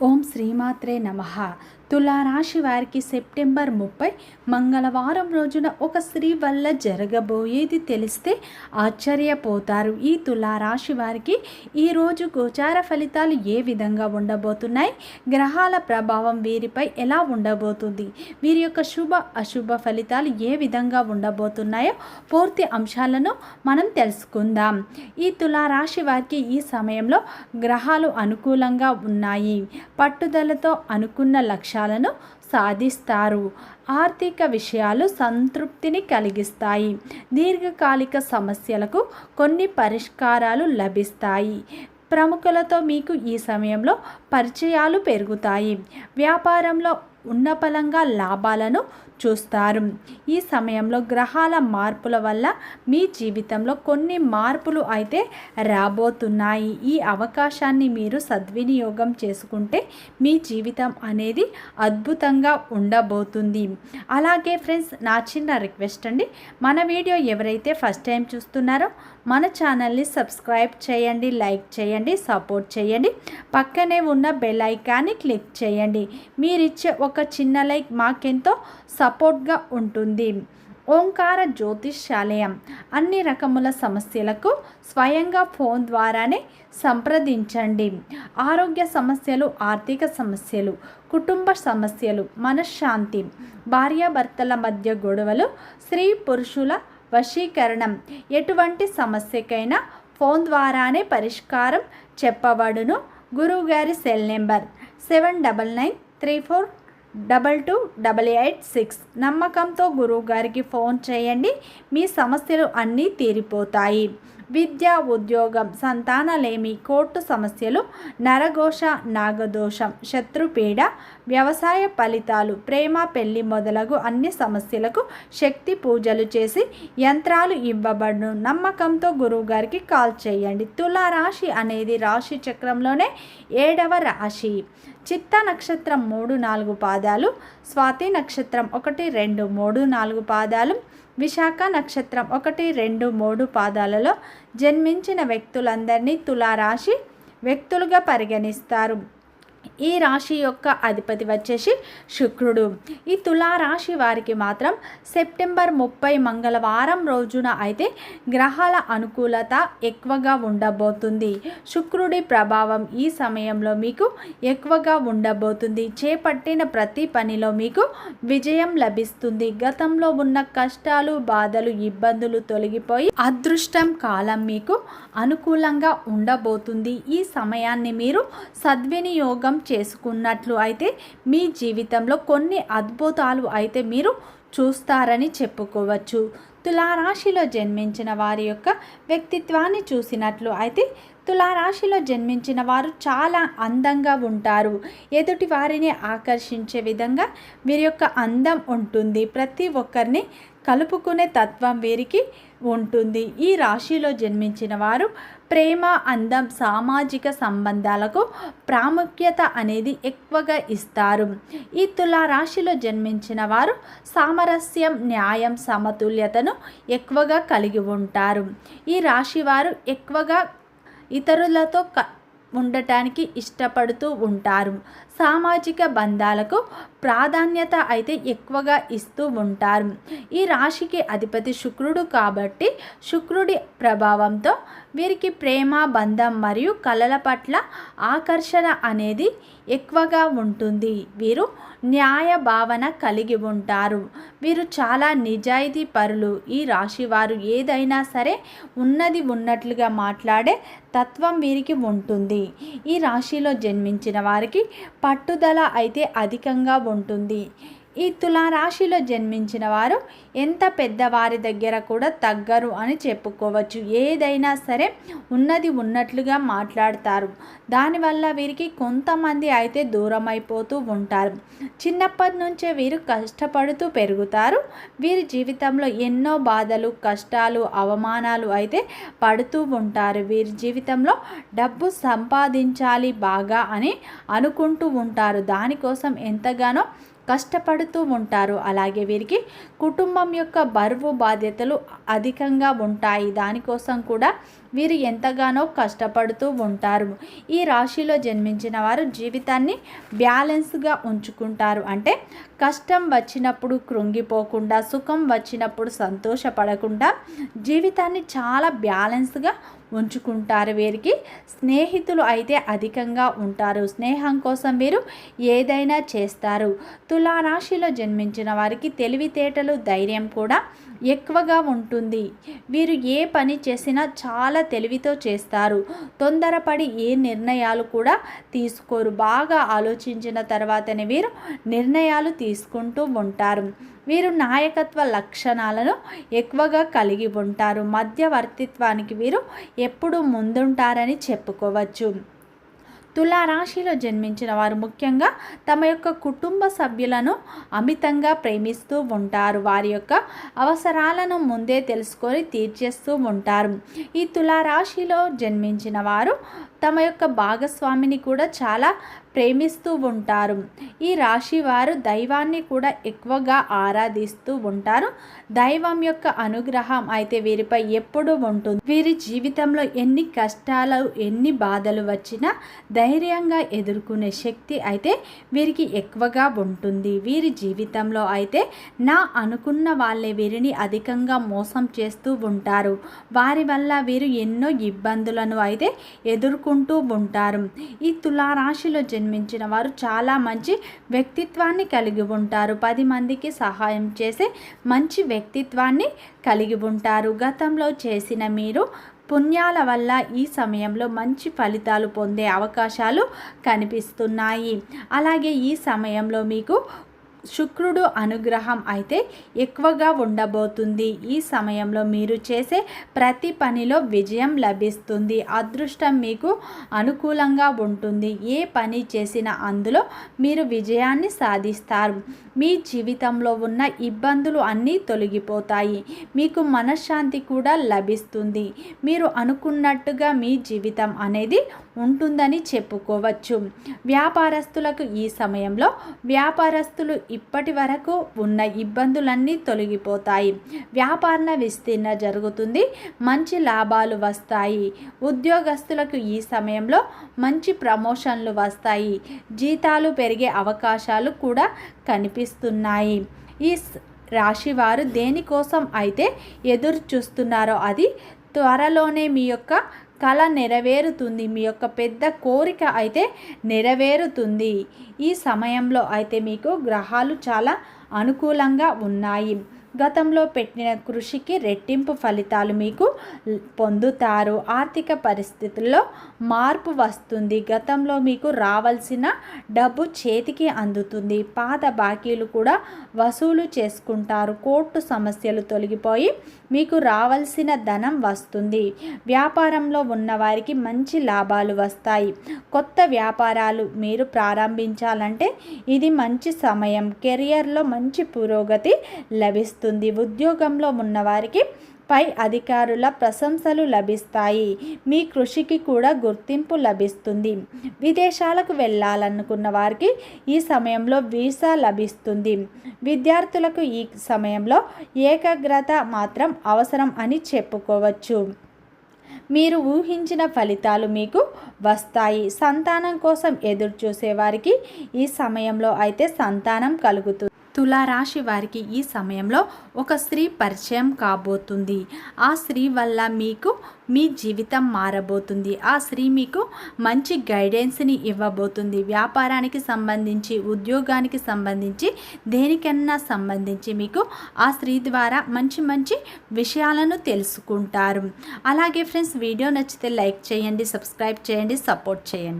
ఓం శ్రీమాత్రే నమ తులారాశి వారికి సెప్టెంబర్ ముప్పై మంగళవారం రోజున ఒక స్త్రీ వల్ల జరగబోయేది తెలిస్తే ఆశ్చర్యపోతారు. ఈ తులారాశి వారికి ఈరోజు గోచార ఫలితాలు ఏ విధంగా ఉండబోతున్నాయి? గ్రహాల ప్రభావం వీరిపై ఎలా ఉండబోతుంది? వీరి యొక్క శుభ అశుభ ఫలితాలు ఏ విధంగా ఉండబోతున్నాయో పూర్తి అంశాలను మనం తెలుసుకుందాం. ఈ తులారాశి వారికి ఈ సమయంలో గ్రహాలు అనుకూలంగా ఉన్నాయి. పట్టుదలతో అనుకున్న లక్ష్యం లక్ష్యాలను సాధిస్తారు. ఆర్థిక విషయాలు సంతృప్తిని కలిగిస్తాయి. దీర్ఘకాలిక సమస్యలకు కొన్ని పరిష్కారాలు లభిస్తాయి. ప్రముఖులతో మీకు ఈ సమయంలో పరిచయాలు పెరుగుతాయి. వ్యాపారంలో ఉన్నపలంగా లాభాలను చూస్తారు. ఈ సమయంలో గ్రహాల మార్పుల వల్ల మీ జీవితంలో కొన్ని మార్పులు అయితే రాబోతున్నాయి. ఈ అవకాశాన్ని మీరు సద్వినియోగం చేసుకుంటే మీ జీవితం అనేది అద్భుతంగా ఉండబోతుంది. అలాగే ఫ్రెండ్స్ నా చిన్న రిక్వెస్ట్ అండి. మన వీడియో ఎవరైతే ఫస్ట్ టైం చూస్తున్నారో మన ఛానల్ని సబ్స్క్రైబ్ చేయండి లైక్ చేయండి సపోర్ట్ చేయండి. పక్కనే ఉన్న బెల్ ఐకాన్ని క్లిక్ చేయండి. మీరిచ్చే ఒక ఒక చిన్న లైక్ మాకెంతో సపోర్ట్గా ఉంటుంది. ఓంకార జ్యోతిష్యాలయం అన్ని రకముల సమస్యలకు స్వయంగా ఫోన్ ద్వారానే సంప్రదించండి. ఆరోగ్య సమస్యలు ఆర్థిక సమస్యలు కుటుంబ సమస్యలు మనశ్శాంతి భార్యాభర్తల మధ్య గొడవలు స్త్రీ పురుషుల వశీకరణం ఎటువంటి సమస్యకైనా ఫోన్ ద్వారానే పరిష్కారం చెప్పబడును. గురువుగారి cell number seven double nine three four double two double eight six నమ్మకంతో గురువు గారికి ఫోన్ చేయండి. మీ సమస్యలు అన్నీ తీరిపోతాయి. విద్య ఉద్యోగం సంతానలేమి కోర్టు సమస్యలు నరఘోష నాగదోషం శత్రుపీడ వ్యవసాయ ఫలితాలు ప్రేమ పెళ్ళి మొదలగు అన్ని సమస్యలకు శక్తి పూజలు చేసి యంత్రాలు ఇవ్వబడును. నమ్మకంతో గురువుగారికి కాల్ చేయండి. తులారాశి అనేది రాశి చక్రంలోనే ఏడవ రాశి. చిత్త నక్షత్రం మూడు నాలుగు పాదాలు స్వాతి నక్షత్రం ఒకటి రెండు మూడు నాలుగు పాదాలు విశాఖ నక్షత్రం ఒకటి రెండు మూడు పాదాలలో జన్మించిన వ్యక్తులందరినీ తులారాశి వ్యక్తులుగా పరిగణిస్తారు. ఈ రాశి యొక్క అధిపతి వచ్చేసి శుక్రుడు. ఈ తులారాశి వారికి మాత్రం సెప్టెంబర్ ముప్పై మంగళవారం రోజున అయితే గ్రహాల అనుకూలత ఎక్కువగా ఉండబోతుంది. శుక్రుడి ప్రభావం ఈ సమయంలో మీకు ఎక్కువగా ఉండబోతుంది. చేపట్టిన ప్రతి పనిలో మీకు విజయం లభిస్తుంది. గతంలో ఉన్న కష్టాలు బాధలు ఇబ్బందులు తొలగిపోయి అదృష్టం కాలం మీకు అనుకూలంగా ఉండబోతుంది. ఈ సమయాన్ని మీరు సద్వినియోగం చేసుకున్నట్లు అయితే మీ జీవితంలో కొన్ని అద్భుతాలు అయితే మీరు చూస్తారని చెప్పుకోవచ్చు. తులారాశిలో జన్మించిన వారి యొక్క వ్యక్తిత్వాన్ని చూసినట్లు అయితే తులారాశిలో జన్మించిన వారు చాలా అందంగా ఉంటారు. ఎదుటి వారిని ఆకర్షించే విధంగా వీరి యొక్క అందం ఉంటుంది. ప్రతి ఒక్కరిని కలుపుకునే తత్వం వీరికి ఉంటుంది. ఈ రాశిలో జన్మించిన వారు ప్రేమ అందం సామాజిక సంబంధాలకు ప్రాముఖ్యత అనేది ఎక్కువగా ఇస్తారు. ఈ తులా రాశిలో జన్మించిన వారు సామరస్యం న్యాయం సమతుల్యతను ఎక్కువగా కలిగి ఉంటారు. ఈ రాశి వారు ఎక్కువగా ఇతరులతో క ఉండటానికి ఇష్టపడుతూ ఉంటారు. సామాజిక బంధాలకు ప్రాధాన్యత అయితే ఎక్కువగా ఇస్తూ ఉంటారు. ఈ రాశికి అధిపతి శుక్రుడు కాబట్టి శుక్రుడి ప్రభావంతో వీరికి ప్రేమ బంధం మరియు కళల పట్ల ఆకర్షణ అనేది ఎక్కువగా ఉంటుంది. వీరు న్యాయ భావన కలిగి ఉంటారు. వీరు చాలా నిజాయితీ పరులు. ఈ రాశి వారు ఏదైనా సరే ఉన్నది ఉన్నట్లుగా మాట్లాడే తత్వం వీరికి ఉంటుంది. ఈ రాశిలో జన్మించిన వారికి పట్టుదల అయితే అధికంగా ఉంటుంది. ఈ తులారాశిలో జన్మించిన వారు ఎంత పెద్దవారి దగ్గర కూడా తగ్గరు అని చెప్పుకోవచ్చు. ఏదైనా సరే ఉన్నది ఉన్నట్లుగా మాట్లాడతారు. దానివల్ల వీరికి కొంతమంది అయితే దూరం అయిపోతూ ఉంటారు. చిన్నప్పటి నుంచే వీరు కష్టపడుతూ పెరుగుతారు. వీరి జీవితంలో ఎన్నో బాధలు కష్టాలు అవమానాలు అయితే పడుతూ ఉంటారు. వీరి జీవితంలో డబ్బు సంపాదించాలి బాగా అని అనుకుంటూ ఉంటారు. దానికోసం ఎంతగానో కష్టపడుతూ ఉంటారు. అలాగే వీరికి కుటుంబం యొక్క బరువు బాధ్యతలు అధికంగా ఉంటాయి. దానికోసం కూడా వీరు ఎంతగానో కష్టపడుతూ ఉంటారు. ఈ రాశిలో జన్మించిన వారు జీవితాన్ని బ్యాలెన్స్గా ఉంచుకుంటారు. అంటే కష్టం వచ్చినప్పుడు కృంగిపోకుండా సుఖం వచ్చినప్పుడు సంతోషపడకుండా జీవితాన్ని చాలా బ్యాలెన్స్గా ఉంచుకుంటారు వీరికి. స్నేహితులు అయితే అధికంగా ఉంటారు. స్నేహం కోసం వీరు ఏదైనా చేస్తారు. తులారాశిలో జన్మించిన వారికి తెలివితేటలు ధైర్యం కూడా ఎక్కువగా ఉంటుంది. వీరు ఏ పని చేసినా చాలా తెలివితో చేస్తారు. తొందరపడి ఏ నిర్ణయాలు కూడా తీసుకోరు. బాగా ఆలోచించిన తర్వాతనే వీరు నిర్ణయాలు తీసుకుంటూ ఉంటారు. వీరు నాయకత్వ లక్షణాలను ఎక్కువగా కలిగి ఉంటారు. మధ్యవర్తిత్వానికి వీరు ఎప్పుడు ముందుంటారని చెప్పుకోవచ్చు. తులారాశిలో జన్మించిన వారు ముఖ్యంగా తమ యొక్క కుటుంబ సభ్యులను అమితంగా ప్రేమిస్తూ ఉంటారు. వారి యొక్క అవసరాలను ముందే తెలుసుకొని తీర్చేస్తూ ఉంటారు. ఈ తులారాశిలో జన్మించిన వారు తమ యొక్క భాగస్వామిని కూడా చాలా ప్రేమిస్తూ ఉంటారు. ఈ రాశి వారు దైవాన్ని కూడా ఎక్కువగా ఆరాధిస్తూ ఉంటారు. దైవం యొక్క అనుగ్రహం అయితే వీరిపై ఎప్పుడూ ఉంటుంది. వీరి జీవితంలో ఎన్ని కష్టాలు ఎన్ని బాధలు వచ్చినా ధైర్యంగా ఎదుర్కొనే శక్తి అయితే వీరికి ఎక్కువగా ఉంటుంది. వీరి జీవితంలో అయితే నా అనుకున్న వాళ్ళే వీరిని అధికంగా మోసం చేస్తూ ఉంటారు. వారి వల్ల వీరు ఎన్నో ఇబ్బందులను అయితే ఎదుర్కొ ఎదుర్కొంటూ ఉంటారు. ఈ తులారాశిలో జన్మించిన వారు చాలా మంచి వ్యక్తిత్వాన్ని కలిగి ఉంటారు. పది మందికి సహాయం చేసే మంచి వ్యక్తిత్వాన్ని కలిగి ఉంటారు. గతంలో చేసిన మీరు పుణ్యాల వల్ల ఈ సమయంలో మంచి ఫలితాలు పొందే అవకాశాలు కనిపిస్తున్నాయి. అలాగే ఈ సమయంలో మీకు శుక్రుడు అనుగ్రహం అయితే ఎక్కువగా ఉండబోతుంది. ఈ సమయంలో మీరు చేసే ప్రతి పనిలో విజయం లభిస్తుంది. అదృష్టం మీకు అనుకూలంగా ఉంటుంది. ఏ పని చేసినా అందులో మీరు విజయాన్ని సాధిస్తారు. మీ జీవితంలో ఉన్న ఇబ్బందులు అన్నీ తొలగిపోతాయి. మీకు మనశ్శాంతి కూడా లభిస్తుంది. మీరు అనుకున్నట్టుగా మీ జీవితం అనేది ఉంటుందని చెప్పుకోవచ్చు. వ్యాపారస్తులకు ఈ సమయంలో వ్యాపారస్తులు ఇప్పటి వరకు ఉన్న ఇబ్బందులన్నీ తొలగిపోతాయి. వ్యాపార విస్తీర్ణ జరుగుతుంది. మంచి లాభాలు వస్తాయి. ఉద్యోగస్తులకు ఈ సమయంలో మంచి ప్రమోషన్లు వస్తాయి. జీతాలు పెరిగే అవకాశాలు కూడా కనిపిస్తున్నాయి. ఈ రాశివారు దేనికోసం అయితే ఎదురు చూస్తున్నారో అది త్వరలోనే మీ యొక్క కళ నెరవేరుతుంది. మీ యొక్క పెద్ద కోరిక అయితే నెరవేరుతుంది. ఈ సమయంలో అయితే మీకు గ్రహాలు చాలా అనుకూలంగా ఉన్నాయి. గతంలో పెట్టిన కృషికి రెట్టింపు ఫలితాలు మీకు పొందుతారు. ఆర్థిక పరిస్థితుల్లో మార్పు వస్తుంది. గతంలో మీకు రావాల్సిన డబ్బు చేతికి అందుతుంది. పాత బాకీలు కూడా వసూలు చేసుకుంటారు. కోర్టు సమస్యలు తొలగిపోయి మీకు రావాల్సిన ధనం వస్తుంది. వ్యాపారంలో ఉన్నవారికి మంచి లాభాలు వస్తాయి. కొత్త వ్యాపారాలు మీరు ప్రారంభించాలంటే ఇది మంచి సమయం. కెరియర్లో మంచి పురోగతి లభిస్తుంది. లభిస్తుంది. ఉద్యోగంలో ఉన్నవారికి పై అధికారుల ప్రశంసలు లభిస్తాయి. మీ కృషికి కూడా గుర్తింపు లభిస్తుంది. విదేశాలకు వెళ్ళాలనుకున్న వారికి ఈ సమయంలో వీసా లభిస్తుంది. విద్యార్థులకు ఈ సమయంలో ఏకాగ్రత మాత్రం అవసరం అని చెప్పుకోవచ్చు. మీరు ఊహించిన ఫలితాలు మీకు వస్తాయి. సంతానం కోసం ఎదురు చూసేవారికి ఈ సమయంలో అయితే సంతానం కలుగుతుంది. తులారాశి వారికి ఈ సమయంలో ఒక స్త్రీ పరిచయం కాబోతుంది. ఆ స్త్రీ వల్ల మీకు మీ జీవితం మారబోతుంది. ఆ స్త్రీ మీకు మంచి గైడెన్స్ని ఇవ్వబోతుంది. వ్యాపారానికి సంబంధించి ఉద్యోగానికి సంబంధించి దేనికన్నా సంబంధించి మీకు ఆ స్త్రీ ద్వారా మంచి మంచి విషయాలను తెలుసుకుంటారు. అలాగే ఫ్రెండ్స్ వీడియో నచ్చితే లైక్ చేయండి సబ్స్క్రైబ్ చేయండి సపోర్ట్ చేయండి.